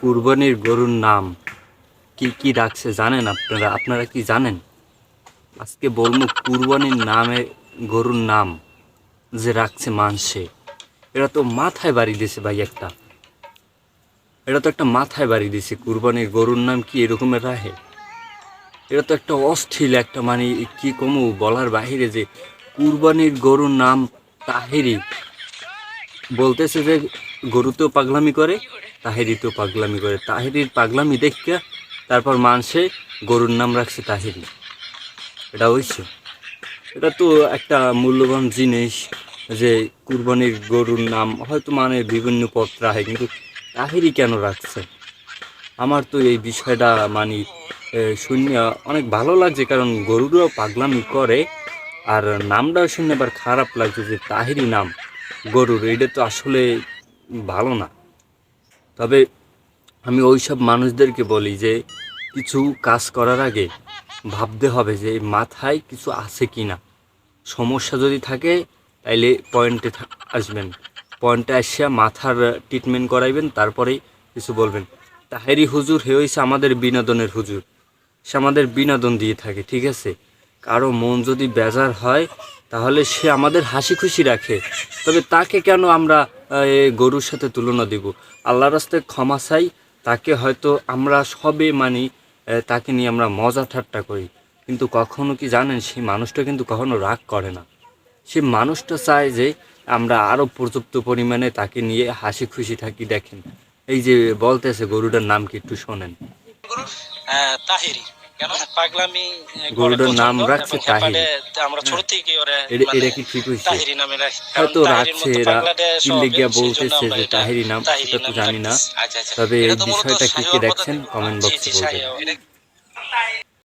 কুরবানির গরুর নাম কি কি রাখছে জানেন আপনারা? আপনারা কি জানেন? আজকে বলব কুরবানির নামে গরুর নাম যে রাখছে মানসে। এটা তো মাথায় বাড়ি দিয়েছে ভাই একটা। এটা তো একটা মাথায় বাড়ি দিয়েছে কুরবানির গরুর নাম কি এরকমের রাহে এটা তো একটা অস্থিল একটা মানে কি কমু বলার বাহিরে যে কুরবানির গরুর নাম তাহেরি। বলতেছে যে গরুতেও পাগলামি করে তাহেরিতেও পাগলামি করে। তাহেরির পাগলামি দেখে তারপর মানুষে গরুর নাম রাখছে তাহেরি। এটা হয়েছে এটা তো একটা মূল্যবান জিনিস যে কুরবানির গরুর নাম হয়তো মানে বিভিন্ন পথ রাখে, কিন্তু তাহেরি কেন রাখছে? আমার তো এই বিষয়টা মানে শূন্য অনেক ভালো লাগছে, কারণ গরুরাও পাগলামি করে, আর নামটাও শুনে আবার খারাপ লাগছে যে তাহেরি নাম। গরুর এটা তো আসলে ভালো না। তবে আমি ওই সব মানুষদেরকে বলি যে, কিছু কাজ করার আগে ভাবতে হবে যে, মাথায় কিছু আছে কি না সমস্যা যদি থাকে, তাইলে পয়েন্টে আসবেন। পয়েন্টে আসিয়া মাথার ট্রিটমেন্ট করাইবেন, তারপরেই কিছু বলবেন। তাহেরি হুজুর, হে হয়েছে আমাদের বিনোদনের হুজুর। সে আমাদের বিনোদন দিয়ে থাকে, ঠিক আছে? কারও মন যদি বেজার হয় তাহলে সে আমাদের হাসি খুশি রাখে। তবে তাকে কেন আমরা গরুর সাথে তুলনা দিব? আল্লাহর রাস্তায় ক্ষমা চাই, তাকে হয়তো আমরা সবে মানি তাকে নিয়ে আমরা মজা ঠাট্টা করি। কিন্তু কখনো কি জানেন, সেই মানুষটা কিন্তু কখনো রাগ করে না। সে মানুষটা চায় যে আমরা আরও পর্যাপ্ত পরিমাণে তাকে নিয়ে হাসি খুশি থাকি, দেখেন। এই যে বলতেছে, গরুটার নাম কি একটু শোনেন। তাহিরি। কেন পাগলামি গরুটার নাম পছন্দ রাখছে তাহিরি। আমরা ছোট থেকে ওরে এটা মানে এটা কি ঠিক নামে হয়তো রাখছে এরা বলতেছে যে তাহিরি তাহিরি তো জানি না। আচ্ছা, আচ্ছা। তবে এটা বিষয়টা কি কি দেখছেন কমেন্ট বক্সে বলবেন শাহীওয়াল। এটা